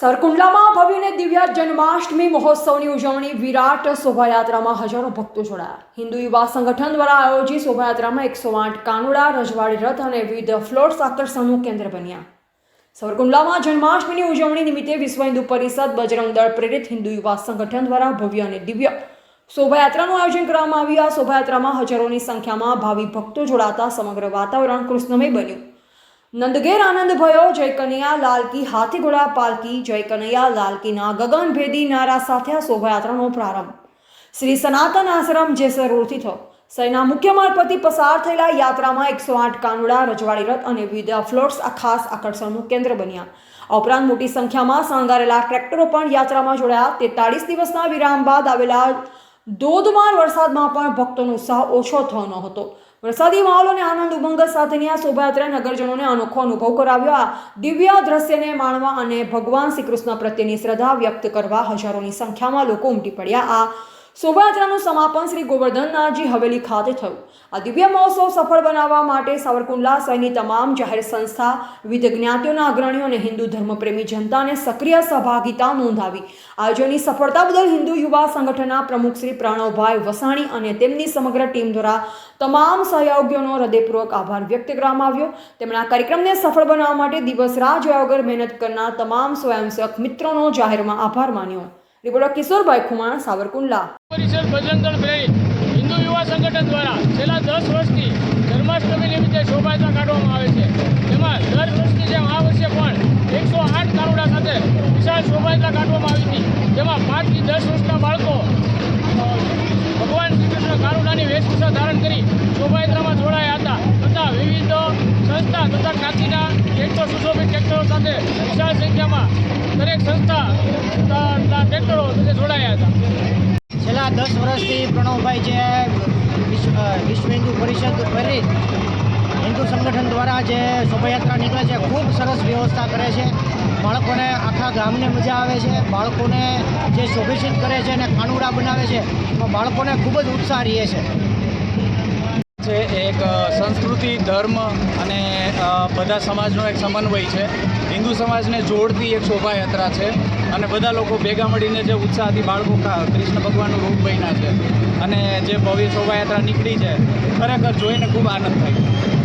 સરકુંડલામાં ભવ્ય અને દિવ્ય જન્માષ્ટમી મહોત્સવની ઉજવણી, વિરાટ શોભાયાત્રામાં હજારો ભક્તો જોડાયા. હિન્દુ યુવા સંગઠન દ્વારા આયોજિત શોભાયાત્રામાં એકસો આઠ કાનુડા, રજવાડી રથ અને વિવિધ ફ્લોટ્સ આકર્ષણનું કેન્દ્ર બન્યા. સરકુંડલામાં જન્માષ્ટમીની ઉજવણી નિમિત્તે વિશ્વ હિન્દુ પરિષદ બજરંગ દળ પ્રેરિત હિન્દુ યુવા સંગઠન દ્વારા ભવ્ય અને દિવ્ય શોભાયાત્રાનું આયોજન કરવામાં આવ્યું. આ શોભાયાત્રામાં હજારોની સંખ્યામાં ભાવિ ભક્તો જોડાતા સમગ્ર વાતાવરણ કૃષ્ણમય બન્યું. નંદગેર આનંદ ભયો, જય કનૈયા લાલકી હાથી ઘોડા પાલકી જય કનૈયા લાલકીના ગગનભેદી નારા સાથે આ શોભાયાત્રાનો પ્રારંભ. શ્રી સનાતન આશ્રમ જેસર રોડથી થયો. સૈના મુખ્ય માર્ગ પરથી પસાર થયેલા યાત્રામાં એકસો આઠ કાનુડા, રજવાડી રથ અને વિવિધ ફ્લોટ્સ આ ખાસ આકર્ષણનું કેન્દ્ર બન્યા. ઉપરાંત મોટી સંખ્યામાં શણગારેલા ટ્રેક્ટરો પણ યાત્રામાં જોડાયા. તેતાળીસ દિવસના વિરામ બાદ આવેલા ધોધમાર વરસાદમાં પણ ભક્તોનો ઉત્સાહ ઓછો થયો ન હતો. વરસાદી માહોલ અને આનંદ, ઉમંગ સાથેની આ શોભાયાત્રાએ નગરજનોને અનોખો અનુભવ કરાવ્યો. આ દિવ્ય દ્રશ્યને માણવા અને ભગવાન શ્રી કૃષ્ણ પ્રત્યેની શ્રદ્ધા વ્યક્ત કરવા હજારોની સંખ્યામાં લોકો ઉમટી પડ્યા. આ શોભાયાત્રાનું સમાપન શ્રી ગોવર્ધનનાથજી હવેલી ખાતે થયું. આ દિવ્ય મહોત્સવ સફળ બનાવવા માટે સાવરકુંડલા સહિતની તમામ જાહેર સંસ્થા, વિવિધ જ્ઞાતિઓના અગ્રણીઓ અને હિન્દુ ધર્મપ્રેમી જનતાને સક્રિય સહભાગિતા નોંધાવી. આયોજનની સફળતા બદલ હિન્દુ યુવા સંગઠનના પ્રમુખ શ્રી પ્રણવભાઈ વસાણી અને તેમની સમગ્ર ટીમ દ્વારા તમામ સહયોગીઓનો હૃદયપૂર્વક આભાર વ્યક્ત કરવામાં આવ્યો. તેમણે આ કાર્યક્રમને સફળ બનાવવા માટે દિવસ રાહ જોયા વગર મહેનત કરનાર તમામ સ્વયંસેવક મિત્રોનો જાહેરમાં આભાર માન્યો. રિપોર્ટર કિશોરભાઈ ખુમાણ, સાવરકુંડલા. પરિષદ ભજનદળ દળ હિન્દુ યુવા સંગઠન દ્વારા છેલ્લા દસ વર્ષથી જન્માષ્ટમી નિમિત્તે શોભાયાત્રા કાઢવામાં આવે છે. તેમાં દર વર્ષની જેમ આ વર્ષે પણ એકસો આઠ કારોડા સાથે વિશાળ શોભાયાત્રા કાઢવામાં આવી હતી. જેમાં પાંચથી દસ વર્ષના બાળકો ભગવાન શ્રી કૃષ્ણ કારોડાની વેશભૂષા ધારણ કરી શોભાયાત્રામાં જોડાયા હતા. તથા વિવિધ ટ્રેક્ટર સુશોભિત ટ્રેક્ટરો સાથે વિશાળ સંખ્યામાં દરેક સંસ્થા ટ્રેક્ટરો જોડાયા હતા. છેલ્લા દસ વર્ષથી પ્રણવભાઈ જે વિશ્વ વિશ્વ હિન્દુ પરિષદ પ્રેરિત હિન્દુ સંગઠન દ્વારા જે શોભાયાત્રા નીકળે છે, ખૂબ સરસ વ્યવસ્થા કરે છે. બાળકોને આખા ગામને મજા આવે છે. બાળકોને જે શોભિષિત કરે છે અને કાનુડા બનાવે છે, એમાં બાળકોને ખૂબ જ ઉત્સાહ રહે છે. છે, એક સંસ્કૃતિ, ધર્મ અને બધા સમાજનો એક સમન્વય છે. હિન્દુ સમાજને જોડતી એક શોભાયાત્રા છે અને બધા લોકો ભેગા મળીને જે ઉત્સાહથી બાળકો કૃષ્ણ ભગવાનનું રૂપ બન્યા છે અને જે ભવ્ય શોભાયાત્રા નીકળી છે, ખરેખર જોઈને ખૂબ આનંદ થાય